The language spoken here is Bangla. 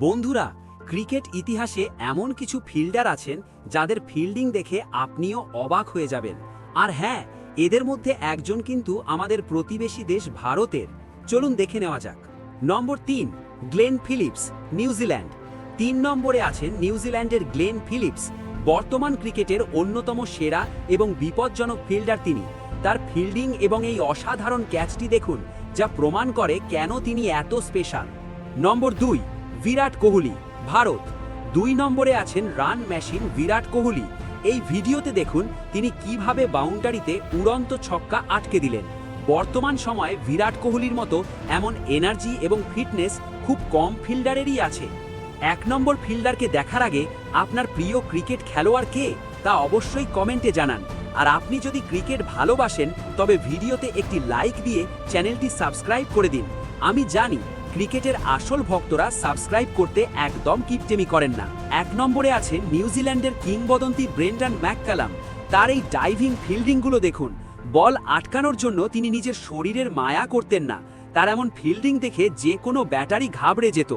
বন্ধুরা, ক্রিকেট ইতিহাসে এমন কিছু ফিল্ডার আছেন যাদের ফিল্ডিং দেখে আপনিও অবাক হয়ে যাবেন। আর হ্যাঁ এদের মধ্যে একজন কিন্তু আমাদের প্রতিবেশী দেশ ভারতের। চলুন দেখে নেওয়া যাক। নম্বর তিন, গ্লেন ফিলিপস নিউজিল্যান্ড তিন নম্বরে আছেন নিউজিল্যান্ডের গ্লেন ফিলিপস, বর্তমান ক্রিকেটের অন্যতম সেরা এবং বিপজ্জনক ফিল্ডার তিনি। তার ফিল্ডিং এবং এই অসাধারণ ক্যাচটি দেখুন, যা প্রমাণ করে কেন তিনি এত স্পেশাল। নম্বর দুই বিরাট কোহলি, ভারত। দুই নম্বরে আছেন রান মেশিন বিরাট কোহলি। এই ভিডিওতে দেখুন তিনি কীভাবে বাউন্ডারিতে উড়ন্ত ছক্কা আটকে দিলেন। বর্তমান সময়ে বিরাট কোহলির মতো এমন এনার্জি এবং ফিটনেস খুব কম ফিল্ডারেরই আছে। এক নম্বর ফিল্ডারকে দেখার আগে আপনার প্রিয় ক্রিকেট খেলোয়াড় কে, তা অবশ্যই কমেন্টে জানান। আর আপনি যদি ক্রিকেট ভালোবাসেন, তবে ভিডিওতে একটি লাইক দিয়ে চ্যানেলটি সাবস্ক্রাইব করে দিন। আমি জানি ক্রিকেটের আসল ভক্তরা সাবস্ক্রাইব করতে একদম কিপটেমি করেন না। এক নম্বরে আছে নিউজিল্যান্ডের কিংবদন্তি ব্রেন্ডান ম্যাককালাম। তার এই ডাইভিং ফিল্ডিংগুলো দেখুন। বল আটকানোর জন্য তিনি নিজের শরীরের মায়া করতেন না। তার এমন ফিল্ডিং দেখে যে কোনো ব্যাটারি ঘাবড়ে যেত।